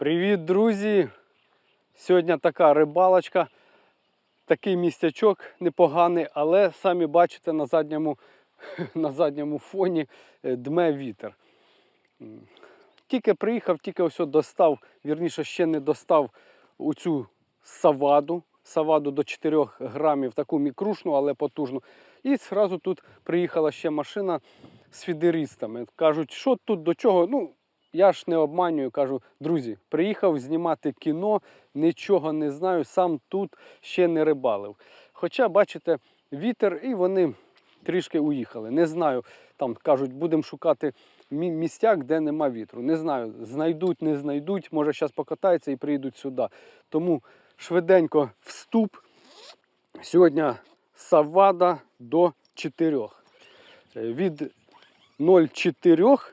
Привіт, друзі! Сьогодні така рибалочка, такий містячок непоганий, але самі бачите на задньому, на задньому фоні е, дме вітер. Тільки приїхав, тільки ось достав, вірніше ще не достав у цю саваду. Саваду до 4 грамів, таку мікрушну, але потужну. І зразу тут приїхала ще машина з фідеристами. Кажуть, що тут до чого? Ну, я ж не обманюю, кажу, друзі, приїхав знімати кіно, нічого не знаю, сам тут ще не рибалив. Хоча, бачите, вітер, і вони трішки уїхали. Не знаю, там кажуть, будемо шукати мі- місця, де нема вітру. Не знаю, знайдуть, не знайдуть, може зараз покатаються і приїдуть сюди. Тому швиденько вступ. Сьогодні савада до 4. Е, Від 0,4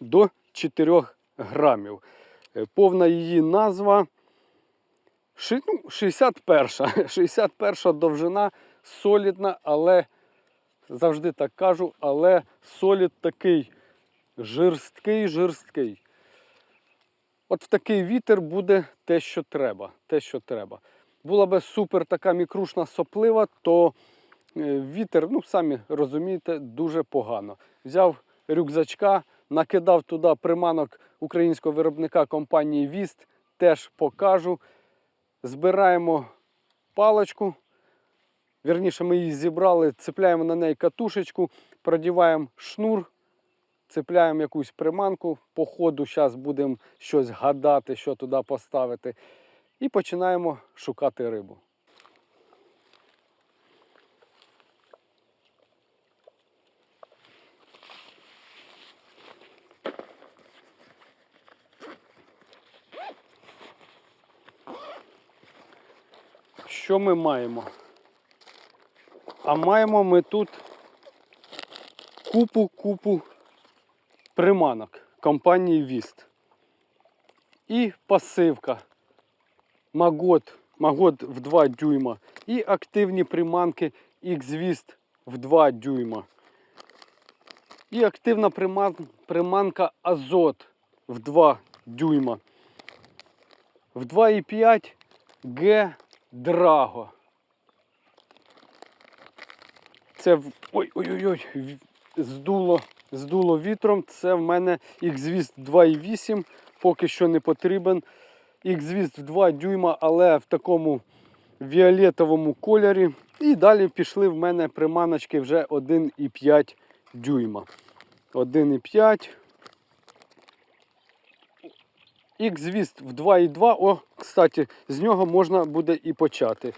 до 4 грамів. Е, Повна її назва ши- ну, 61. 61 довжина, солідна, але завжди так кажу, але солід такий жорсткий, жорсткий. От в такий вітер буде те, що треба. Те, що треба. Була би супер така мікрушна соплива, то е, вітер, ну самі розумієте, дуже погано. Взяв рюкзачка, накидав туди приманок українського виробника компанії Віст, теж покажу. Збираємо паличку. Вірніше, ми її зібрали, цепляємо на неї катушечку, продіваємо шнур, цепляємо якусь приманку. По ходу зараз будемо щось гадати, що туди поставити. І починаємо шукати рибу. Що ми маємо? А маємо ми тут купу-купу приманок компанії Віст. І пасивка Магот, Магот в 2 дюйма. І активні приманки X-Vist в 2 дюйма. І активна приман- приманка Азот в 2 дюйма. В 2,5 Г Драго. Це ой-ой-ой, здуло, здуло вітром. Це в мене X-Vist 2,8, поки що не потрібен. X-Vist 2 дюйма, але в такому фіолетовому кольорі. І далі пішли в мене приманочки вже 1,5 дюйма. 1,5. X-Vist в 2,2. О, кстати, з нього можна буде і почати.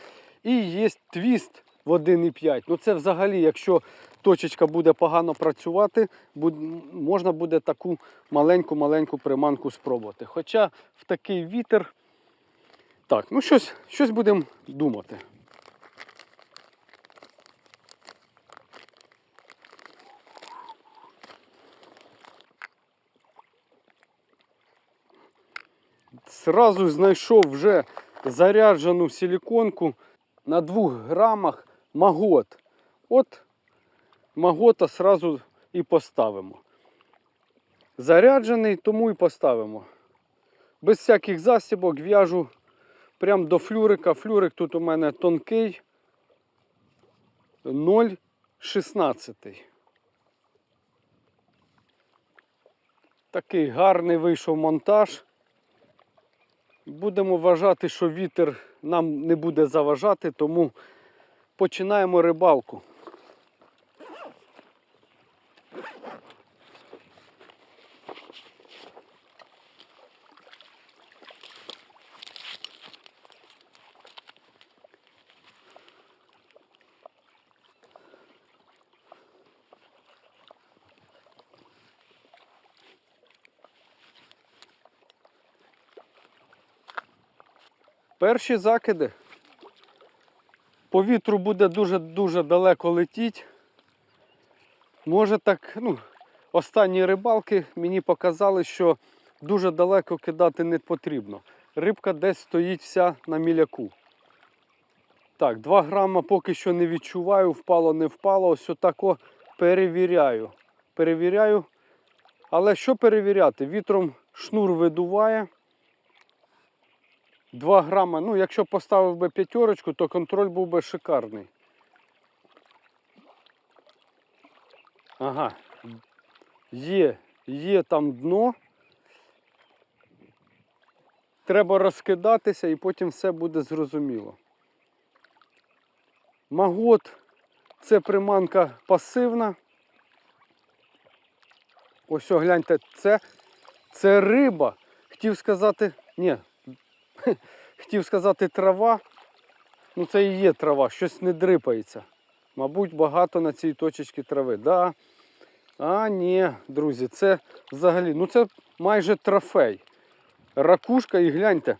І є твіст в 1,5. Ну це взагалі, якщо точечка буде погано працювати, можна буде таку маленьку-маленьку приманку спробувати. Хоча в такий вітер. Так, ну щось, щось будемо думати. Сразу знайшов вже заряджену силіконку на 2 грамах магот. От магота сразу і поставимо. Заряджений, тому і поставимо. Без всяких засібок в'яжу прямо до флюрика. Флюрик тут у мене тонкий 0,16. Такий гарний вийшов монтаж. Будемо вважати, що вітер нам не буде заважати, тому починаємо рибалку. Перші закиди. По вітру буде дуже-дуже далеко летіть. Може так, ну, останні рибалки мені показали, що дуже далеко кидати не потрібно. Рибка десь стоїть вся на міляку. Так, 2 грама поки що не відчуваю, впало, не впало. Ось отако перевіряю. Перевіряю. Але що перевіряти? Вітром шнур видуває. 2 грама. Ну, якщо поставив би п'ятерочку, то контроль був би шикарний. Ага. Є, є там дно. Треба розкидатися і потім все буде зрозуміло. Магот це приманка пасивна. Ось о, гляньте, це, це риба. Хотів сказати, ні, хотів сказати трава. Ну це і є трава, щось не дрипається. Мабуть, багато на цій точечці трави. Да. А, ні, друзі, це взагалі, ну це майже трофей. Ракушка і гляньте.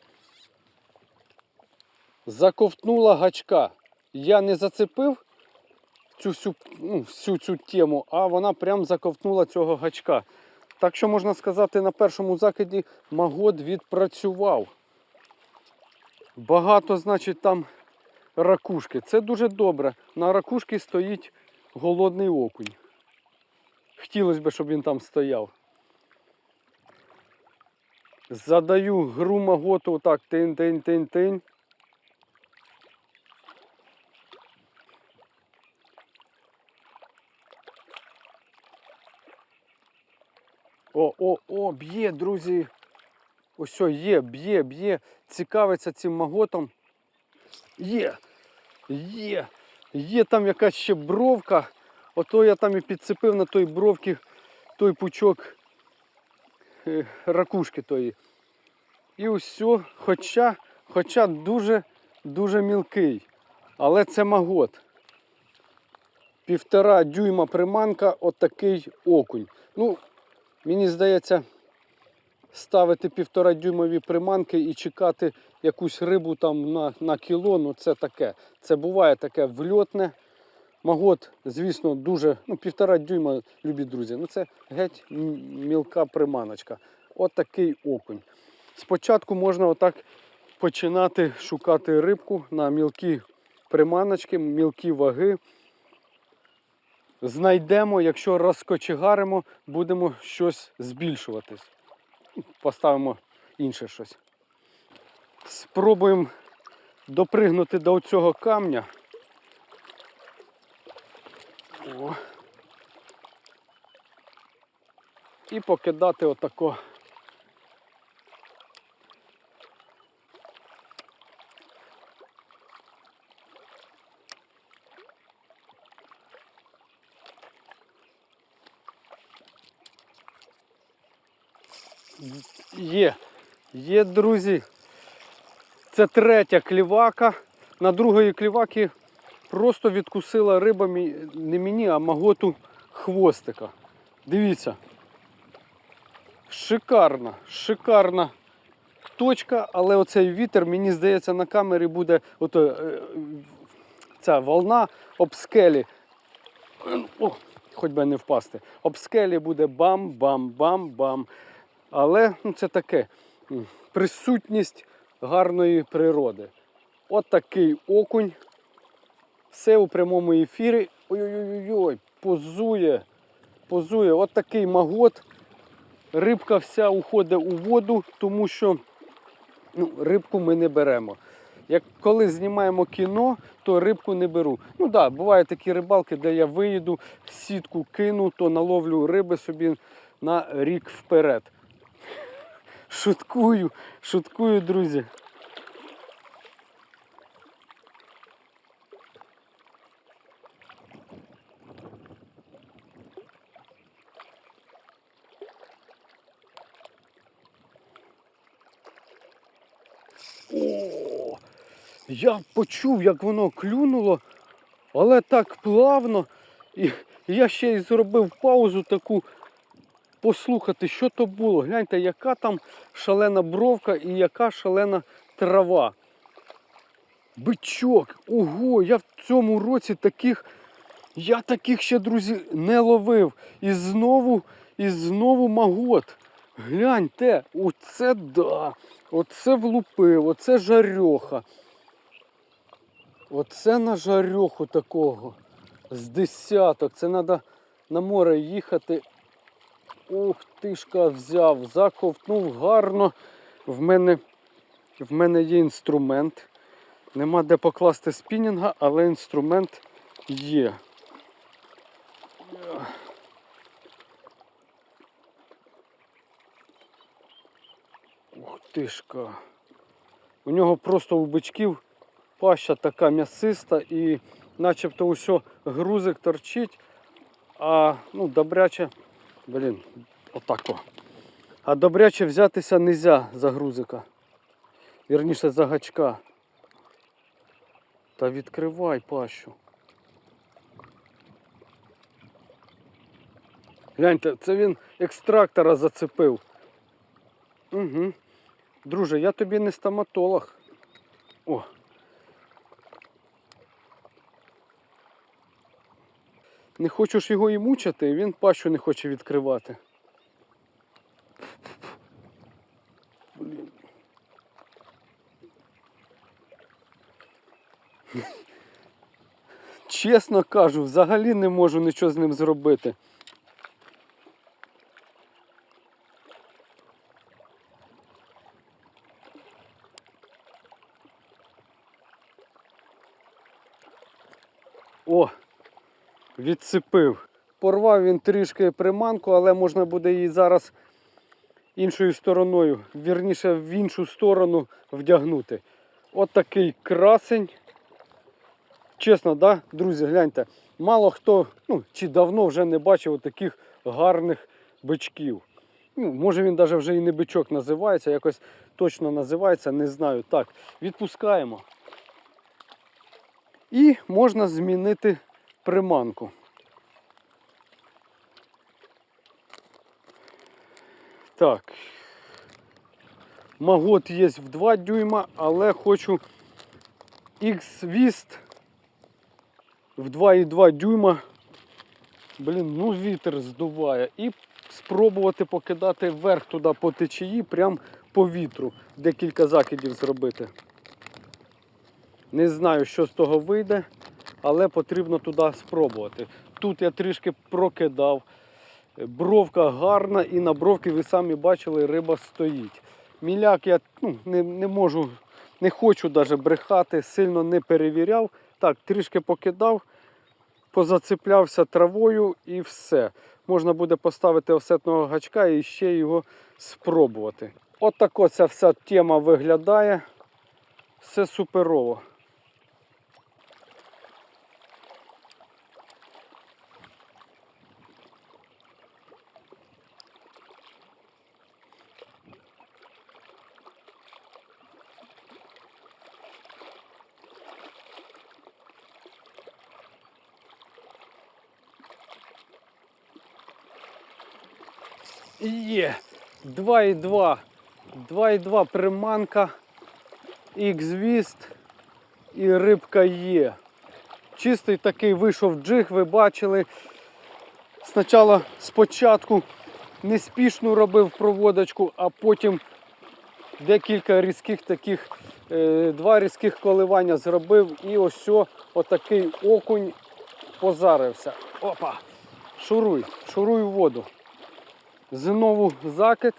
Заковтнула гачка. Я не зацепив цю всю, ну, всю цю тему, а вона прям заковтнула цього гачка. Так що можна сказати, на першому закиді магот відпрацював. Багато, значить, там ракушки. Це дуже добре. На ракушці стоїть голодний окунь. Хотілося б, щоб він там стояв. Задаю гру маготу отак тин-тин-тин-тин. О, о, о, б'є, друзі. Ось є, б'є, б'є. Цікавиться цим маготом. Є, є, є там якась ще бровка. Ото я там і підцепив на той бровці той пучок е, ракушки тої. І все, хоча, хоча дуже, дуже мілкий. Але це магот. Півтора дюйма приманка, отакий окунь. Ну, мені здається, ставити півтора дюймові приманки і чекати якусь рибу там на, на кіло, ну це таке. Це буває таке вльотне. Магот, звісно, дуже, ну, півтора дюйма, любі друзі. Ну це геть мілка приманочка. От такий окунь. Спочатку можна отак починати шукати рибку на мілкі приманочки, мілкі ваги. Знайдемо, якщо розкочегаримо, будемо щось збільшуватись. Поставимо інше щось. Спробуємо допригнути до цього камня. О. І покидати отако. Є, є, друзі. Це третя клівака. На другої кліваки просто відкусила риба не мені, а маготу хвостика. Дивіться. Шикарна, шикарна точка, але оцей вітер, мені здається, на камері буде ото, е, ця волна об скелі. О, хоч би не впасти. Об скелі буде бам-бам-бам-бам. Але ну, це таке присутність гарної природи. От такий окунь. Все у прямому ефірі. Ой-ой-ой, позує. Позує. От такий магот. Рибка вся уходить у воду, тому що ну, рибку ми не беремо. Як коли знімаємо кіно, то рибку не беру. Ну так, да, бувають такі рибалки, де я виїду, сітку кину, то наловлю риби собі на рік вперед. Шуткую, шуткую, друзі. О, я почув, як воно клюнуло, але так плавно. І я ще й зробив паузу таку послухати, що то було. Гляньте, яка там шалена бровка і яка шалена трава. Бичок, ого, я в цьому році таких, я таких ще, друзі, не ловив. І знову, і знову магот. Гляньте, оце да. Оце влупив, оце жарьоха. Оце на жарьоху такого. З десяток. Це треба на море їхати. Ух тишка взяв, заковтнув гарно. В мене В мене є інструмент. Нема де покласти спінінга, але інструмент є. Ух тишка. У нього просто у бичків паща така м'ясиста і начебто усе грузик торчить, а ну, добряче, блін, отако. А добряче взятися нельзя за грузика. Вірніше за гачка. Та відкривай пащу. Гляньте, це він екстрактора зацепив. Угу. Друже, я тобі не стоматолог. О. Не хочеш його і мучити, він пащу не хоче відкривати. Блін. Чесно кажу, взагалі не можу нічого з ним зробити. О, відцепив. Порвав він трішки приманку, але можна буде її зараз іншою стороною, вірніше в іншу сторону вдягнути. От такий красень. Чесно, да, друзі, гляньте, мало хто, ну, чи давно вже не бачив таких гарних бичків. Ну, може він навіть вже і не бичок називається, якось точно називається, не знаю. Так, відпускаємо. І можна змінити приманку. Так. Магот є в 2 дюйма, але хочу X-Vist в 2,2 дюйма. Блін, ну вітер здуває. І спробувати покидати вверх туди по течії, прям по вітру. Декілька закидів зробити. Не знаю, що з того вийде, але потрібно туди спробувати. Тут я трішки прокидав. Бровка гарна і на бровки ви самі бачили, риба стоїть. Міляк я ну, не, не можу, не хочу навіть брехати, сильно не перевіряв. Так, трішки покидав, позацеплявся травою і все. Можна буде поставити офсетного гачка і ще його спробувати. От так ця вся тема виглядає. Все суперово. Є 2,2. 2,2 приманка, X-Vist і рибка є. Чистий такий вийшов джиг, ви бачили. Спочатку спочатку неспішну робив проводочку, а потім декілька різких таких, е, два різких коливання зробив і ось отакий окунь позарився. Опа! Шуруй, шуруй в воду. Знову закид.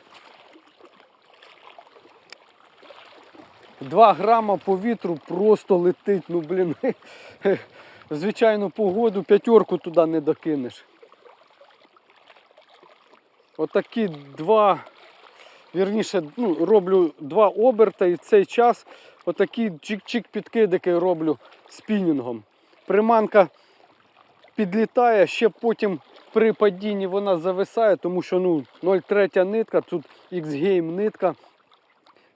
2 грама повітру просто летить. Ну, блін, звичайну погоду п'ятерку туди не докинеш. Отакі два, вірніше, ну, роблю два оберта і в цей час отакі чик-чик підкидики роблю спінінгом. Приманка підлітає, ще потім при падінні вона зависає, тому що ну, 0,3 нитка, тут X-Game нитка,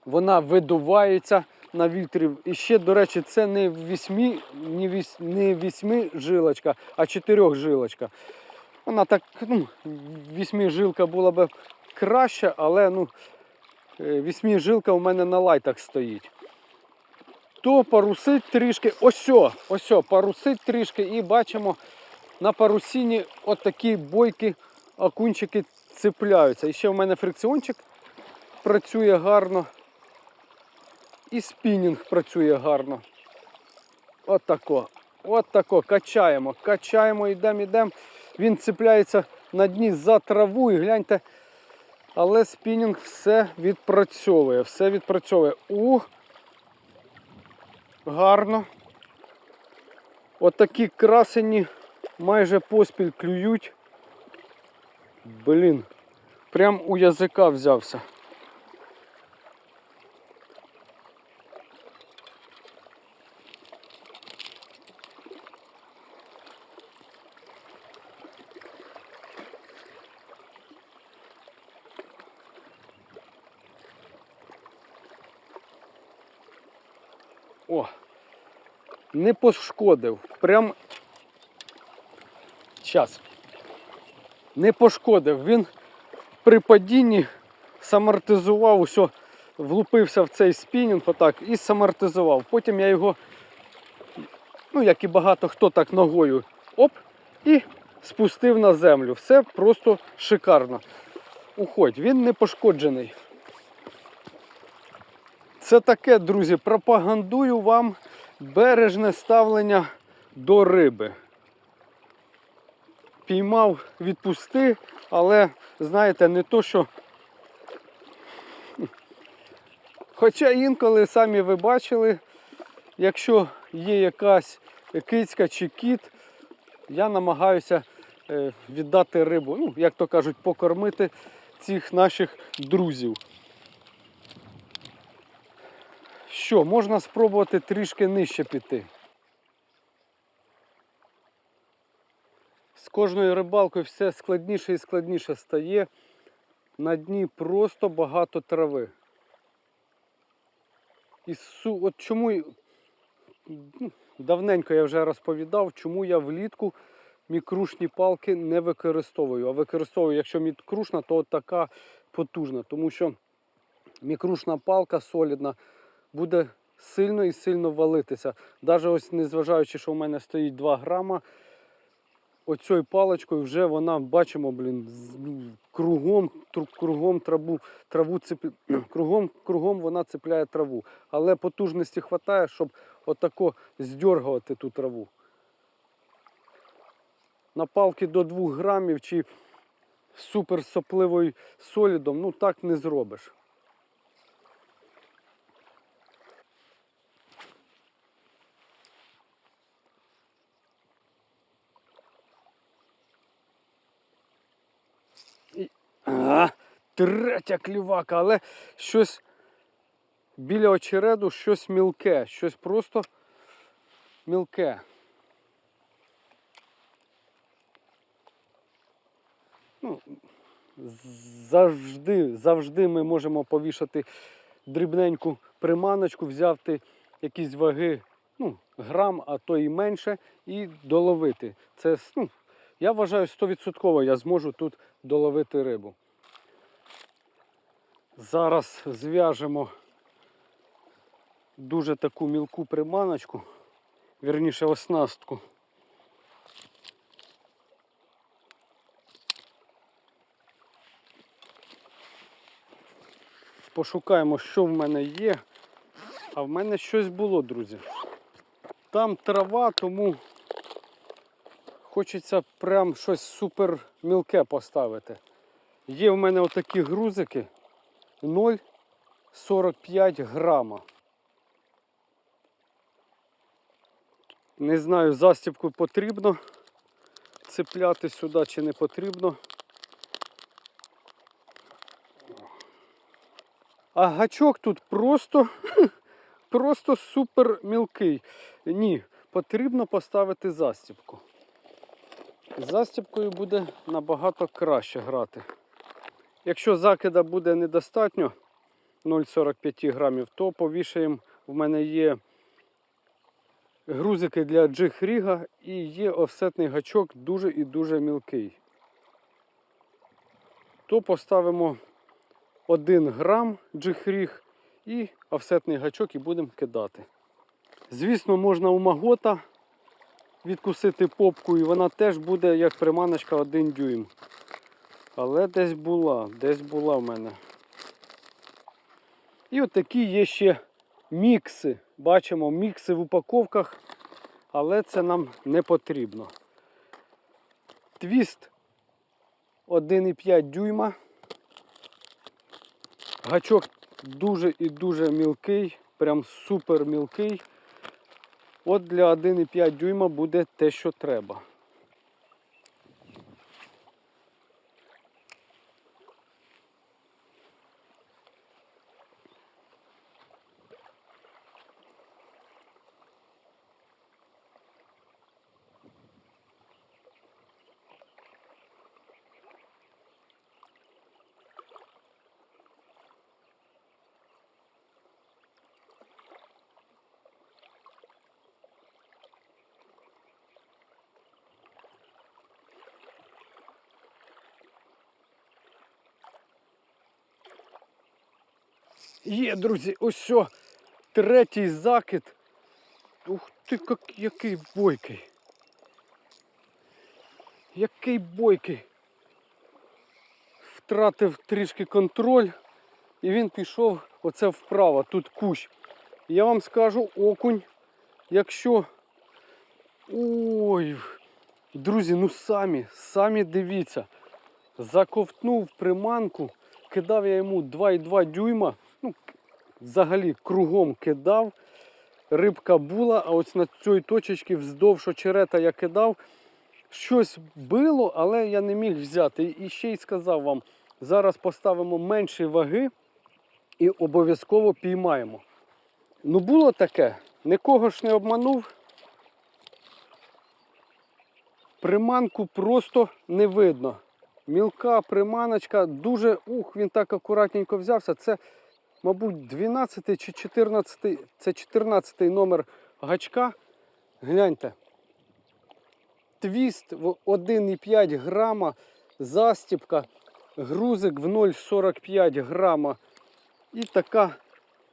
вона видувається на вітрі. І ще, до речі, це не 8, не 8, не 8 жилочка, а 4 жилочка. Вона так, ну, 8 жилка була б краще, але ну, 8 жилка у мене на лайтах стоїть. То парусить трішки, осьо, осьо, парусить трішки і бачимо на парусіні от такі бойки, окунчики цепляються. І ще в мене фрикціончик працює гарно. І спінінг працює гарно. От тако. От тако. Качаємо, качаємо, йдемо, йдемо. Він цепляється на дні за траву і гляньте, але спінінг все відпрацьовує, все відпрацьовує. У, гарно. Отакі красені майже поспіль клюють. Блін, прям у язика взявся. О, не пошкодив. Прям час. Не пошкодив. Він при падінні самортизував, усе, влупився в цей спінінг отак і самортизував. Потім я його, ну як і багато хто так ногою, оп, і спустив на землю. Все просто шикарно. Уходь, він не пошкоджений. Це таке, друзі, пропагандую вам бережне ставлення до риби. Піймав, відпусти, але, знаєте, не то, що. Хоча інколи самі ви бачили, якщо є якась кицька чи кіт, я намагаюся е, віддати рибу, ну, як то кажуть, покормити цих наших друзів. Що, можна спробувати трішки нижче піти. З кожною рибалкою все складніше і складніше стає. На дні просто багато трави. І су... от чому ну, давненько я вже розповідав, чому я влітку мікрушні палки не використовую. А використовую, якщо мікрушна, то от така потужна. Тому що мікрушна палка солідна буде сильно і сильно валитися. Навіть ось незважаючи, що в мене стоїть 2 грама, оцею паличкою вже вона, бачимо, блін, ну, кругом, кругом траву, траву цепля... кругом, кругом вона цепляє траву. Але потужності вистачає, щоб отако здергувати ту траву. На палки до 2 грамів чи супер сопливою солідом, ну так не зробиш. А, третя клівака, але щось біля очереду, щось мілке, щось просто мілке. Ну, завжди, завжди ми можемо повішати дрібненьку приманочку, взяти якісь ваги, ну, грам, а то і менше, і доловити. Це, ну, я вважаю, 100% я зможу тут доловити рибу. Зараз зв'яжемо дуже таку мілку приманочку, вірніше оснастку. Пошукаємо, що в мене є. А в мене щось було, друзі. Там трава, тому хочеться прям щось супер мілке поставити. Є в мене отакі грузики 0,45 грама. Не знаю, застібку потрібно цепляти сюди чи не потрібно. А гачок тут просто, просто супер мілкий. Ні, потрібно поставити застібку. Застібкою буде набагато краще грати. Якщо закида буде недостатньо 0,45 грамів, то повішаємо. В мене є грузики для джиг-ріга і є офсетний гачок дуже і дуже мілкий. То поставимо 1 грам джиг-ріг і офсетний гачок і будемо кидати. Звісно, можна у магота відкусити попку, і вона теж буде як приманочка 1 дюйм. Але десь була, десь була в мене. І от такі є ще мікси. Бачимо мікси в упаковках, але це нам не потрібно. Твіст 1,5 дюйма. Гачок дуже і дуже мілкий, прям супер мілкий. От для 1,5 дюйма буде те, що треба. Є, друзі, ось що, третій закид. Ух ти, як, який бойкий. Який бойкий. Втратив трішки контроль і він пішов оце вправо, тут кущ. Я вам скажу, окунь, якщо. Ой, друзі, ну самі, самі дивіться. Заковтнув приманку, кидав я йому 2,2 дюйма. Взагалі кругом кидав. Рибка була, а ось на цій точечці вздовж очерета я кидав. Щось було, але я не міг взяти. І ще й сказав вам, зараз поставимо менші ваги і обов'язково піймаємо. Ну було таке, нікого ж не обманув. Приманку просто не видно. Мілка приманочка, дуже, ух, він так акуратненько взявся. Це, мабуть, 12 чи 14, це 14 номер гачка. Гляньте. Твіст в 1,5 грама, застіпка, грузик в 0,45 грама. І така,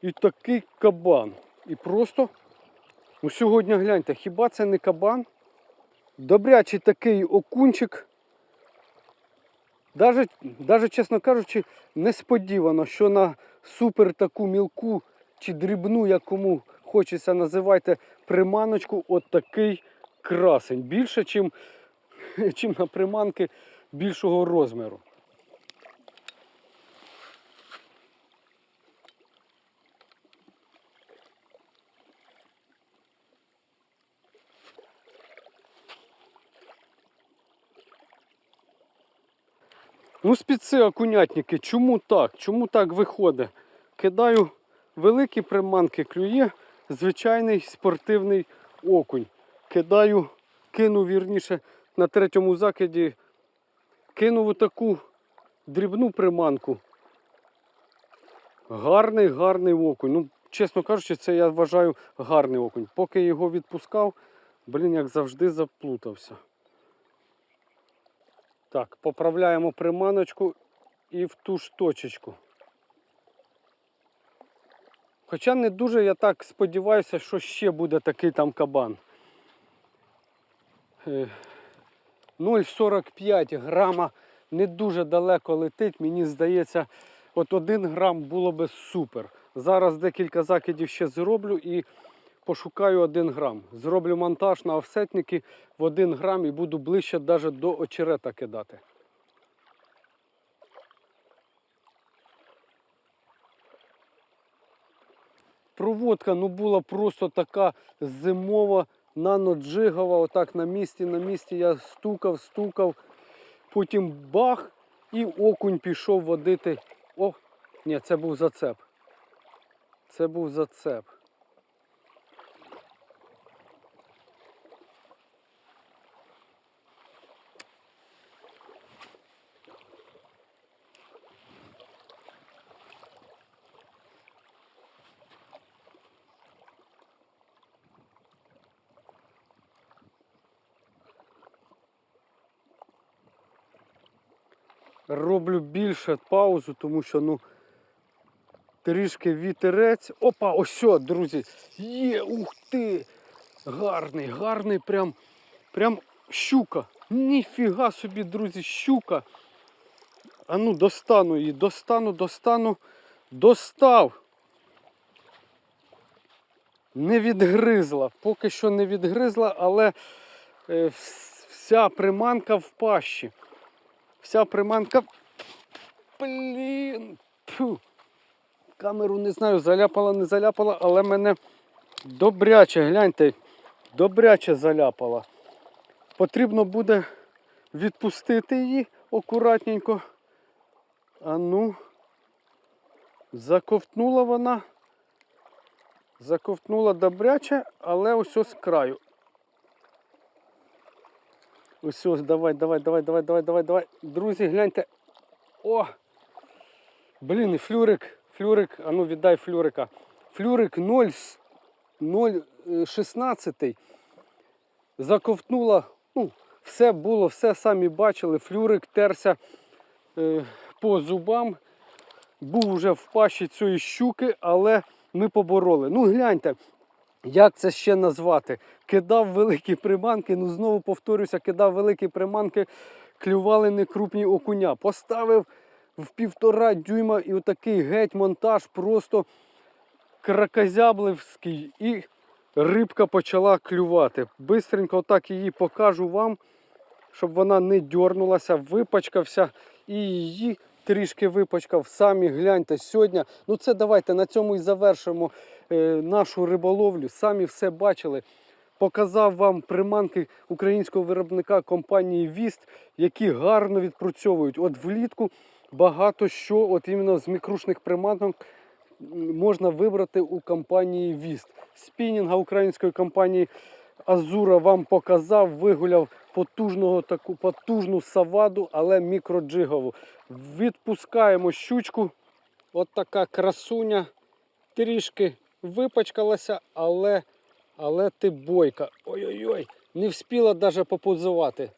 і такий кабан. І просто, ну сьогодні гляньте, хіба це не кабан? Добрячий такий окунчик. Даже, даже, чесно кажучи, несподівано, що на супер таку мілку чи дрібну, якому хочеться називайте, приманочку, от такий красень. Більше, чим, чим на приманки більшого розміру. Ну, спіци окунятники, чому так? Чому так виходить? Кидаю великі приманки, клює звичайний спортивний окунь. Кидаю, кину вірніше на третьому закиді, кинув таку дрібну приманку. Гарний, гарний окунь. Ну, чесно кажучи, це я вважаю гарний окунь. Поки його відпускав, блін, як завжди заплутався. Так, поправляємо приманочку і в ту ж точечку. Хоча не дуже я так сподіваюся, що ще буде такий там кабан. Е, 0,45 грама не дуже далеко летить, мені здається, от 1 грам було би супер. Зараз декілька закидів ще зроблю і пошукаю 1 грам. Зроблю монтаж на офсетники в 1 грам і буду ближче навіть до очерета кидати. Проводка ну, була просто така зимова, наноджигова, отак на місці, на місці я стукав, стукав, потім бах і окунь пішов водити. О, ні, це був зацеп. Це був зацеп. Роблю більше паузу, тому що ну трішки вітерець. Опа, ось, друзі. Є, ух ти! Гарний, гарний, прям, прям щука. Ніфіга собі, друзі, щука. А ну достану її, достану, достану, достав. Не відгризла. Поки що не відгризла, але е, вся приманка в пащі. Вся приманка. Блін. Фу. камеру не знаю, заляпала, не заляпала, але мене добряче, гляньте, добряче заляпала. Потрібно буде відпустити її акуратненько. А ну, заковтнула вона. Заковтнула добряче, але ось з краю. Ось, давай, давай, давай, давай, давай, давай, давай. Друзі, гляньте. О! Блін, і флюрик, флюрик, а ну віддай флюрика. Флюрик 0,16. Заковтнула, ну, все було, все самі бачили. Флюрик терся е, по зубам. Був вже в пащі цієї щуки, але ми побороли. Ну, гляньте, як це ще назвати? Кидав великі приманки, ну знову повторюся, кидав великі приманки, клювали некрупні окуня. Поставив в півтора дюйма і отакий геть монтаж просто кракозяблевський. І рибка почала клювати. Бистренько отак її покажу вам, щоб вона не дьорнулася, випачкався і її трішки випачкав. Самі гляньте сьогодні. Ну це давайте на цьому і завершимо е, нашу риболовлю. Самі все бачили. Показав вам приманки українського виробника компанії Віст, які гарно відпрацьовують. От влітку багато що, от іменно з мікрушних приманок можна вибрати у компанії Віст. Спінінга української компанії Азура вам показав, вигуляв потужного таку потужну саваду, але мікроджигову. Відпускаємо щучку. От така красуня. Трішки випачкалася, але, але ти бойка. Ой-ой-ой, не вспіла навіть попозувати.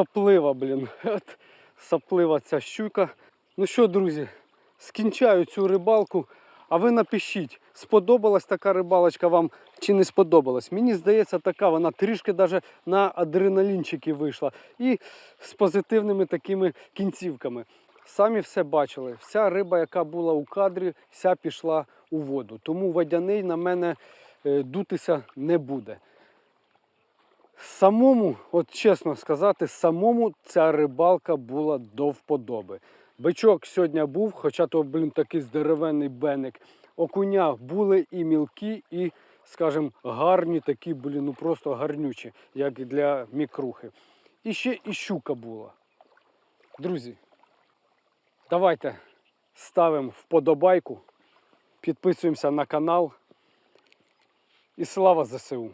Соплива, блін. От, соплива ця щука. Ну що, друзі, скінчаю цю рибалку. А ви напишіть, сподобалась така рибалочка вам чи не сподобалась. Мені здається, така вона трішки даже на адреналінчики вийшла. І з позитивними такими кінцівками. Самі все бачили. Вся риба, яка була у кадрі, вся пішла у воду. Тому водяний на мене е, дутися не буде. Самому, от чесно сказати, самому ця рибалка була до вподоби. Бичок сьогодні був, хоча то, блін, такий здоровенний беник. Окуня були і мілкі, і, скажімо, гарні такі, блін, ну просто гарнючі, як для мікрухи. І ще і щука була. Друзі, давайте ставимо вподобайку, підписуємося на канал. І слава ЗСУ!